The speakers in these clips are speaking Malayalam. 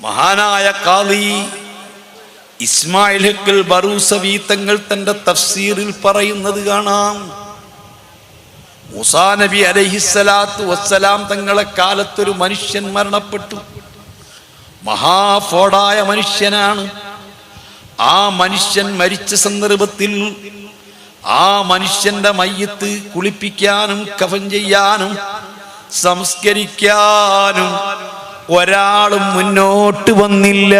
മഹാനായ കാളി ഇസ്മായിൽ ഹക്കൽ ബറൂസവി തങ്ങൾ തന്റെ തഫ്സീറിൽ പറയുന്നത് കാണാം. മുസാ നബി അലഹിസ്സലാത്തു വസ്സലാം തങ്ങളെ കാലത്തൊരു മനുഷ്യൻ മരണപ്പെട്ടു. മഹാഫോടായ മനുഷ്യനാണ്. ആ മനുഷ്യൻ മരിച്ച സന്ദർഭത്തിൽ ആ മനുഷ്യന്റെ മയ്യത്ത് കുളിപ്പിക്കാനും കഫൻ ചെയ്യാനും സംസ്കരിക്കാനും ഒരാളും മുന്നോട്ട് വന്നില്ല.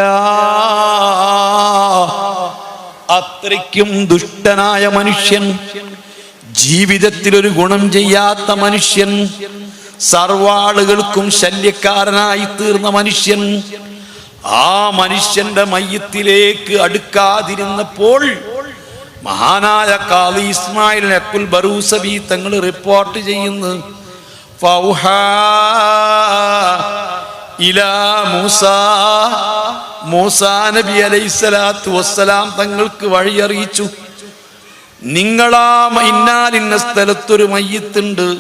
അത്രയ്ക്കും ദുഷ്ടനായ മനുഷ്യൻ ജീവിതത്തിൽ ഒരു ഗുണം ചെയ്യാത്ത മനുഷ്യൻ സർവാളുകൾക്കും ശല്യക്കാരനായി തീർന്ന മനുഷ്യൻ ആ മനുഷ്യന്റെ മയ്യത്തിലേക്ക് അടുക്കാതിരുന്നപ്പോൾ മഹാനായ കാളി ഇസ്മായിൽ അക്കുൽ ബറൂസബി തങ്ങൾ റിപ്പോർട്ട് ചെയ്യുന്നു. ഇലാ മൂസ മൂസാ നബി അലൈസലാത്തു വസ്സലാം തങ്ങൾക്ക് വഴിയറിയിച്ചു നിങ്ങളാ ഇന്നാലിന്ന സ്ഥലത്തൊരു മയ്യത്തുണ്ട്.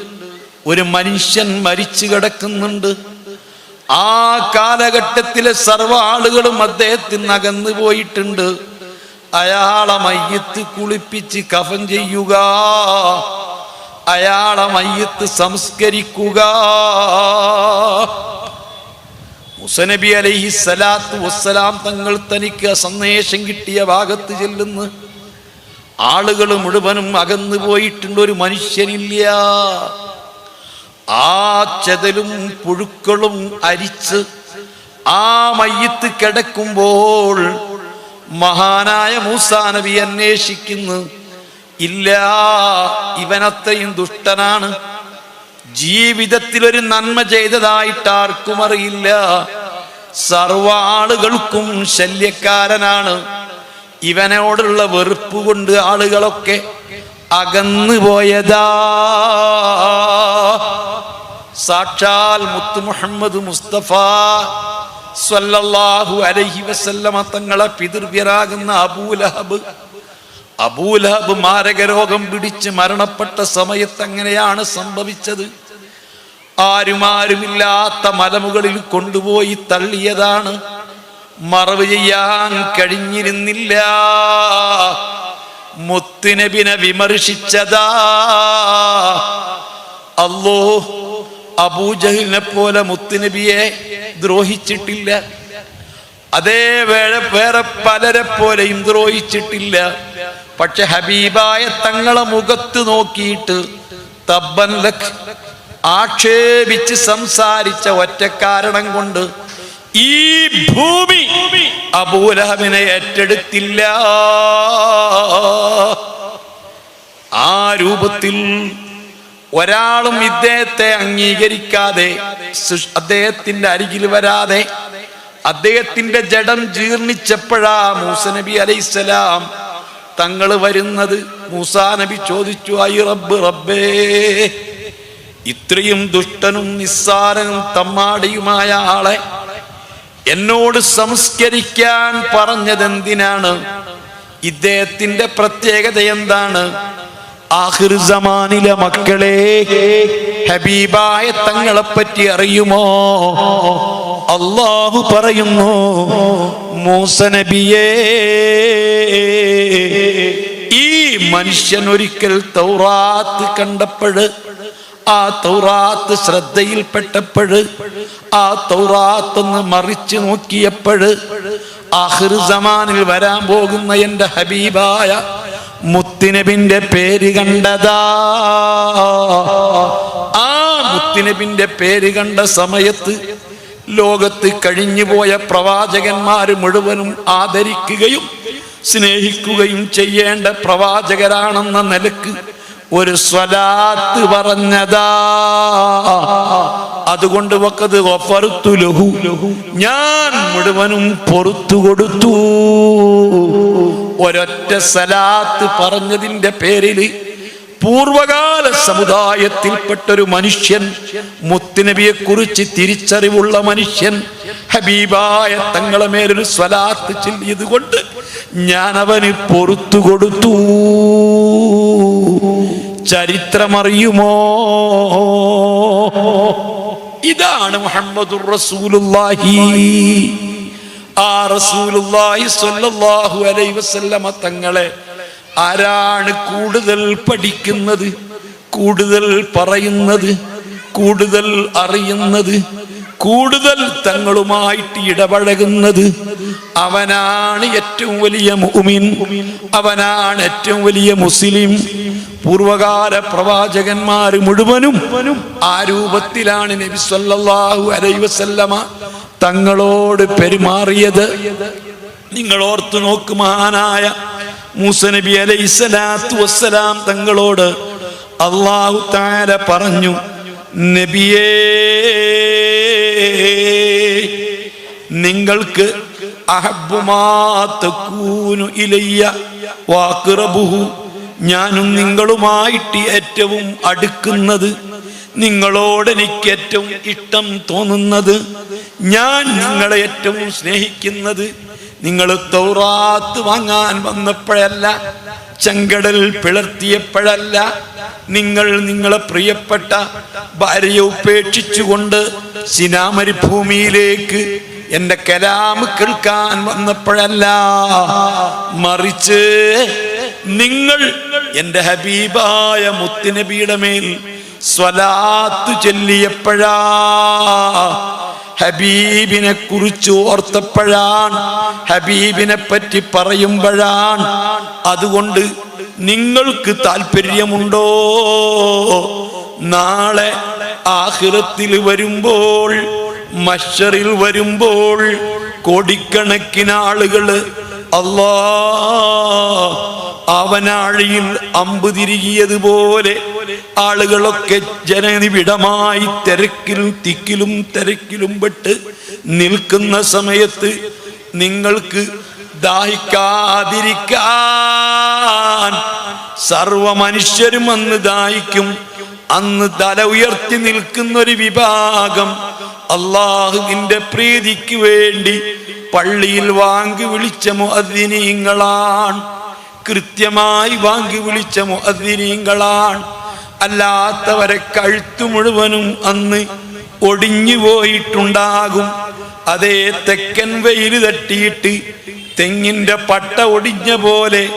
ഒരു മനുഷ്യൻ മരിച്ചു കിടക്കുന്നുണ്ട്. ആ കാലഘട്ടത്തിലെ സർവ ആളുകളും അദ്ദേഹത്തിന് അകന്നു പോയിട്ടുണ്ട്. അയാളെ മയ്യത്ത് കുളിപ്പിച്ച് കഫൻ ചെയ്യുക. അയാളെ മയ്യത്ത് സംസ്കരിക്കുക. മുസനബി അലൈഹി സ്വലാത്തു വസ്സലാം തങ്ങൾ തനിക്ക് സന്ദേശം കിട്ടിയ ഭാഗത്ത് ചെല്ലുന്നു. ആളുകൾ മുഴുവനും അകന്നു പോയിട്ടുണ്ട്. ഒരു മനുഷ്യനില്ല. ആ ചെതലും പുഴുക്കളും അരിച്ച് ആ മയ്യത്ത് കിടക്കുമ്പോൾ മഹാനായ മൂസാ നബി അന്വേഷിക്കുന്നു. ഇല്ല ഇവനത്രയും ദുഷ്ടനാണ്. ജീവിതത്തിൽ ഒരു നന്മ ചെയ്തതായിട്ട് ആർക്കും അറിയില്ല. സർവ ആളുകൾക്കും ശല്യക്കാരനാണ്. ഇവനോടുള്ള വെറുപ്പ് കൊണ്ട് ആളുകളൊക്കെ അകന്നു പോയതാ. സാക്ഷാൽ മുത്തു മുഹമ്മദ് മുസ്തഫ സ്വല്ലല്ലാഹു അലൈഹി വസല്ലമ തങ്ങളെ പിതൃവ്യരാകുന്ന അബൂലഹബ്. അബൂലഹബ് മാരകരോഗം പിടിച്ച് മരണപ്പെട്ട സമയത്ത് അങ്ങനെയാണ് സംഭവിച്ചത്? ആരുമാരുമില്ലാത്ത മലമുകളിൽ കൊണ്ടുപോയി തള്ളിയതാണ്. മറവ് ചെയ്യാൻ കഴിഞ്ഞിരുന്നില്ല. മുത്തുനബിനെ വിമർശിച്ചതാ. അല്ലോ അബൂജഹിലിനെ പോലെ മുത്തുനബിയെ ദ്രോഹിച്ചിട്ടില്ല. അതേ വേറെ വേറെ പലരെ പോലെയും ദ്രോഹിച്ചിട്ടില്ല. പക്ഷെ ഹബീബായ തങ്ങളെ മുഖത്ത് നോക്കിയിട്ട് തബ്ബൻ ആക്ഷേപിച്ച് സംസാരിച്ച ഒറ്റ കാരണം കൊണ്ട് ഈ ഭൂമി അബൂലഹബിനെ ഏറ്റെടുത്തില്ല. ആ രൂപത്തിൽ ഒരാളും ഇദ്ദേഹത്തെ അംഗീകരിക്കാതെ അദ്ദേഹത്തിന്റെ അരികിൽ വരാതെ അദ്ദേഹത്തിന്റെ ജഡം ജീർണിച്ചപ്പോഴാ മൂസ നബി അലൈസലാം തങ്ങൾ വരുന്നത്. മൂസാ നബി ചോദിച്ചു ഐ റബ്ബ് റബ്ബേ ഇത്രയും ദുഷ്ടനും നിസ്സാരനും തമ്മാടിയുമായ ആളെ എന്നോട് സംസ്കരിക്കാൻ പറഞ്ഞതെന്തിനാണ്? ഇദ്ദേഹത്തിന്റെ പ്രത്യേകത എന്താണ്? ആഹിർ സമാനിലെ മക്കളെ ഹബീബായ തങ്ങളെ പറ്റി അറിയുമോ? അള്ളാഹു പറയുന്നു മൂസ നബിയെ ഈ മനുഷ്യൻ ഒരിക്കൽ തൗറാത്ത് കണ്ടപ്പോഴ് ആ തൗറാത്ത് ശ്രദ്ധയിൽപ്പെട്ടപ്പോഴ് ആ തൗറാത്തൊന്ന് മറിച്ചു നോക്കിയപ്പോഴ് ആഹിർ സമാനിൽ വരാൻ പോകുന്ന എന്റെ ഹബീബായ മുത്തിനബിന്റെ പേര് കണ്ടതാ. ആ മുത്തിനബിന്റെ പേര് കണ്ട സമയത്ത് ലോകത്ത് കഴിഞ്ഞുപോയ പ്രവാചകന്മാര് മുഴുവനും ആദരിക്കുകയും സ്നേഹിക്കുകയും ചെയ്യേണ്ട പ്രവാചകരാണെന്ന നിലയ്ക്ക് ഒരു സ്വലാത്ത് പറഞ്ഞതാ. അതുകൊണ്ട് വക്കത് ഒപ്പറുത്തു ലഹു. ഞാൻ മുഴുവനും പൊറത്തു കൊടുത്തു. ഒരൊറ്റ സലാത്ത് പറഞ്ഞതിന്റെ പേരിൽ പൂർവകാല സമുദായത്തിൽപ്പെട്ടൊരു മനുഷ്യൻ മുത്തുനബിയെ കുറിച്ച് തിരിച്ചറിവുള്ള മനുഷ്യൻ ഹബീബായ തങ്ങളെ മേലൊരു സ്വലാത്ത് ചെല്ലിയത് കൊണ്ട് ഞാൻ അവന് പൊറത്തു കൊടുത്തു. ചരിത്രമറിയുമോ? ഇതാണ് മുഹമ്മദുർ റസൂലുള്ളാഹി. ആ റസൂലുള്ളാഹി സ്വല്ലല്ലാഹു അലൈഹി വസല്ലമ തങ്ങളെ ആരാണ് കൂടുതൽ പഠിക്കുന്നത് കൂടുതൽ പറയുന്നത് കൂടുതൽ അറിയുന്നത്? കൂടുതൽ തങ്ങളുമായിട്ട് ഇടപഴകുന്നത് അവനാണ് ഏറ്റവും വലിയ മുഅ്മിൻ അവനാണ് ഏറ്റവും വലിയ മുസ്ലിം. പൂർവകാല പ്രവാചകന്മാർ മുഴുവനും ആ രൂപത്തിലാണ് നബി സല്ലല്ലാഹു അലൈഹി വസല്ലമ തങ്ങളോട് പെരുമാറിയത്. നിങ്ങൾ ഓർത്തു നോക്ക് മഹാനായ മൂസ നബി അലൈഹി സ്വലാത്തു വസ്സലാം തങ്ങളോട് അള്ളാഹു താര പറഞ്ഞു നബിയേ നിങ്ങൾക്ക് അഹബുമാത്തൂനു ഇലയ്യ വാക്കിറബുഹു ഞാനും നിങ്ങളുമായിട്ട് ഏറ്റവും അടുക്കുന്നത് നിങ്ങളോട് എനിക്ക് ഏറ്റവും ഇഷ്ടം തോന്നുന്നത് ഞാൻ നിങ്ങളെ ഏറ്റവും സ്നേഹിക്കുന്നത് നിങ്ങൾ തൗറാത്ത് വാങ്ങാൻ വന്നപ്പോഴല്ല ചെങ്കടൽ പിളർത്തിയപ്പോഴല്ല നിങ്ങൾ നിങ്ങളെ പ്രിയപ്പെട്ട ഭാര്യയെ ഉപേക്ഷിച്ചുകൊണ്ട് സിനാമരുഭൂമിയിലേക്ക് എന്റെ കലാമ് കേൾക്കാൻ വന്നപ്പോഴല്ല മറിച്ച് നിങ്ങൾ എന്റെ ഹബീബായ മുത്തുനബിയുടെ മേൽ സ്വലാത്തു ചെല്ലിയപ്പോഴാ ഹബീബിനെ കുറിച്ച് ഓർത്തപ്പോഴാണ് ഹബീബിനെ പറ്റി പറയുമ്പോഴാണ് അതുകൊണ്ട് നിങ്ങൾക്ക് താല്പര്യമുണ്ടോ നാളെ ആഹിറത്തിൽ വരുമ്പോൾ മഷറിൽ വരുമ്പോൾ കോടിക്കണക്കിന് ആളുകൾ അല്ലാ അവനാഴിയിൽ അമ്പ് തിരികിയതുപോലെ ആളുകളൊക്കെ ജനനിബിഡമായി തിരക്കിലും തിക്കിലും തിരക്കിലും പെട്ട് നിൽക്കുന്ന സമയത്ത് നിങ്ങൾക്ക് ദാഹിക്കാതിരിക്കാൻ സർവ മനുഷ്യരും അന്ന് ദാഹിക്കും. അന്ന് തല ഉയർത്തി നിൽക്കുന്ന ഒരു വിഭാഗം അള്ളാഹുവിന്റെ പ്രീതിക്ക് വേണ്ടി പള്ളിയിൽ വാങ്ങി വിളിച്ച മുഅദ്ദിനീങ്ങളാണ്. കൃത്യമായി വാങ്ങി വിളിച്ച മുഅദ്ദിനീങ്ങളാണ്. അല്ലാത്തവരെ കഴുത്തു മുഴുവനും അന്ന് ഒടിഞ്ഞു പോയിട്ടുണ്ടാകും. അതേ തെക്കൻ വെയിൽ തട്ടിയിട്ട് തെങ്ങിന്റെ പട്ട ഒടിഞ്ഞ പോലെ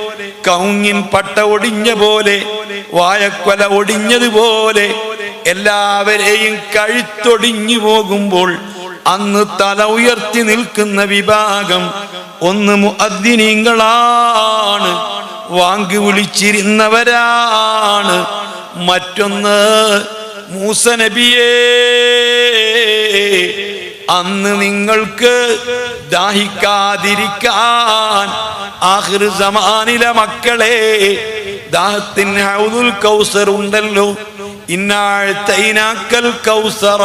കൗങ്ങിൻ പട്ട ഒടിഞ്ഞ പോലെ വായക്കൊല ഒടിഞ്ഞതുപോലെ എല്ലാവരെയും കഴുത്തൊടിഞ്ഞു പോകുമ്പോൾ അന്ന് തല ഉയർത്തി നിൽക്കുന്ന വിഭാഗം ഒന്ന് മുഅദ്ദിനീങ്ങളാണ്. വാങ്ങി വിളിച്ചിരുന്നവരാണ്. മറ്റൊന്ന് മൂസ നബിയേ. അന്ന് നിങ്ങൾക്ക് ദാഹിക്കാതിരിക്കാൻ ആഖിർ സമാനിലെ മക്കളെ ദാഹത്തിന് ഹൗദുൽ കൗസർ ഉണ്ടല്ലോ. ഇന്നാഴ്ത്തൈനാക്കൽ കൗസറ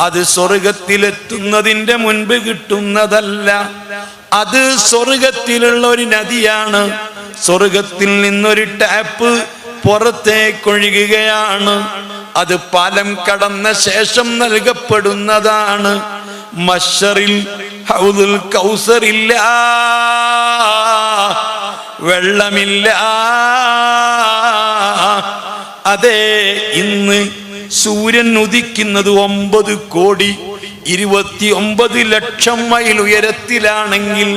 അത് സ്വർഗത്തിലെത്തുന്നതിന്റെ മുൻപ് കിട്ടുന്നതല്ല. അത് സ്വർഗത്തിലുള്ള ഒരു നദിയാണ്. സ്വർഗത്തിൽ നിന്നൊരു ടാപ്പ് പുറത്തേക്കൊഴുകുകയാണ് അത് പാലം കടന്ന ശേഷം നൽകപ്പെടുന്നതാണ്. മഷറിൽ ഹൗദുൽ കൗസറില്ല വെള്ളമില്ല. അതെ ഇന്ന് സൂര്യൻ ഉദിക്കുന്നത് ഒമ്പത് കോടി ഇരുപത്തി ഒമ്പത് ലക്ഷം മൈൽ ഉയരത്തിലാണെങ്കിൽ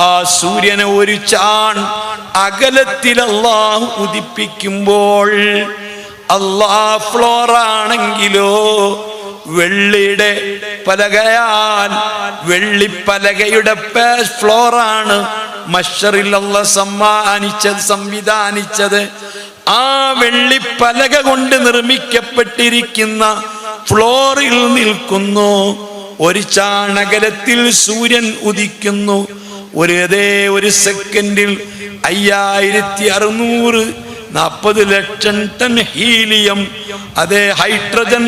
ആ സൂര്യനെ ഒരു ചാൺ അകലത്തിൽ അള്ളാഹു ഉദിപ്പിക്കുമ്പോൾ അള്ളാ ഫ്ലോർ ആണെങ്കിലോ വെള്ളിയുടെ പലകയാൽ വെള്ളിപ്പലകയുടെ പേസ് ഫ്ലോറാണ് മഷറിൽ അള്ള സമ്മാനിച്ചത് സംവിധാനിച്ചത് ആ വെള്ളിപ്പലക കൊണ്ട് നിർമ്മിക്കപ്പെട്ടിരിക്കുന്ന ഫ്ലോറിൽ നിൽക്കുന്നു. ഒരു ചാണകരത്തിൽ സൂര്യൻ ഉദിക്കുന്നു. ഒരു അതേ ഒരു സെക്കൻഡിൽ അയ്യായിരത്തി അറുന്നൂറ് നാൽപ്പത് ലക്ഷം ടൺ ഹീലിയം. അതേ ഹൈഡ്രജൻ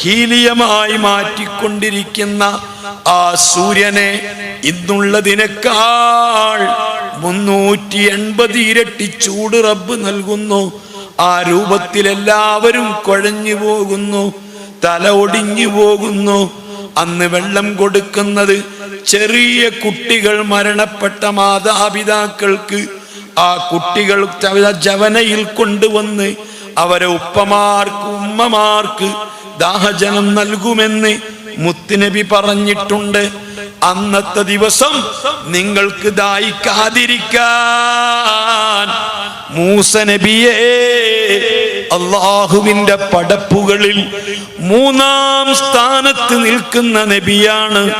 ഹീലിയമായി മാറ്റിക്കൊണ്ടിരിക്കുന്ന ആ സൂര്യനെ ഇന്നുള്ളതിനേക്കാൾ മുന്നൂറ്റി എൺപത് ഇരട്ടി ചൂട് റബ്ബ് നൽകുന്നു. ആ രൂപത്തിൽ എല്ലാവരും കുഴഞ്ഞു പോകുന്നു തല ഒടിഞ്ഞു പോകുന്നു. അന്ന് വെള്ളം കൊടുക്കുന്നത് ചെറിയ കുട്ടികൾ മരണപ്പെട്ട മാതാപിതാക്കൾക്ക് ആ കുട്ടികൾ ജവനയിൽ കൊണ്ടുവന്ന് അവരെ ഉപ്പമാർക്ക് ഉമ്മമാർക്ക് ദാഹജനം നൽകുമെന്ന് മുത്തുനബി പറഞ്ഞിട്ടുണ്ട്. അന്നത്തെ ദിവസം നിങ്ങൾക്ക് ദായിക്കാതിരിക്കാൻ മൂസ നബിയേ അള്ളാഹുവിന്റെ പടപ്പുകളിൽ മൂന്നാം സ്ഥാനത്ത് നിൽക്കുന്ന നബിയാണ്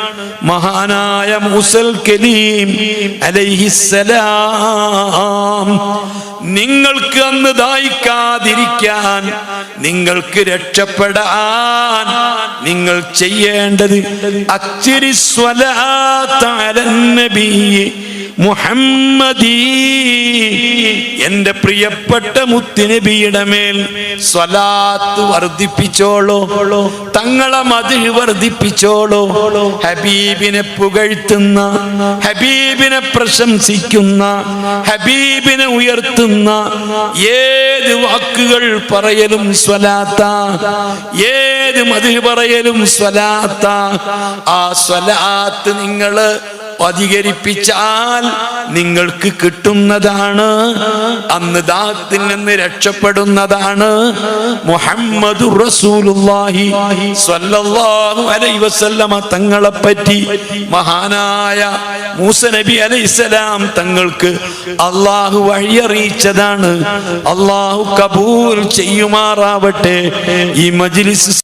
മഹാനായ മൂസൽ കലീം അലൈഹിസ്സലാം. നിങ്ങൾക്ക് അന്ന് ദായിക്കാതിരിക്കാൻ നിങ്ങൾക്ക് രക്ഷപ്പെടാൻ നിങ്ങൾ ചെയ്യേണ്ടത് അച്ചിരി സ്വലാത്തലന്നബി മുഹമ്മദീ എന്റെ പ്രിയപ്പെട്ട മുത്തുനബിയുടെ മേൽ സ്വലാത്ത് വർദ്ധിപ്പിച്ചോളോ തങ്ങളെ മതിൽ വർദ്ധിപ്പിച്ചോളോ ഹബീബിനെ പുകഴ്ത്തുന്ന ഹബീബിനെ പ്രശംസിക്കുന്ന ഹബീബിനെ ഉയർത്തുന്ന ഏത് വാക്കുകൾ പറയലും സ്വലാത്ത ഏത് മതിൽ പറയലും സ്വലാത്ത ആ സ്വലാത്ത് നിങ്ങൾ അധികരിപ്പിച്ചാൽ നിങ്ങൾക്ക് കിട്ടുന്നതാണ്. അന്ന് ദാത്തിൽ നിന്ന് രക്ഷപ്പെടുന്നതാണ്. മുഹമ്മദ് റസൂലുള്ളാഹി സ്വല്ലല്ലാഹു അലൈഹി വസല്ലമ തങ്ങളെ പറ്റി മഹാനായ മൂസ നബി അലൈഹിസ്സലാം തങ്ങൾക്ക് അള്ളാഹു വഴിയറിയിച്ചതാണ് അള്ളാഹു കബൂൽ ചെയ്യുമാറാവട്ടെ. ഈ മജ്ലിസ്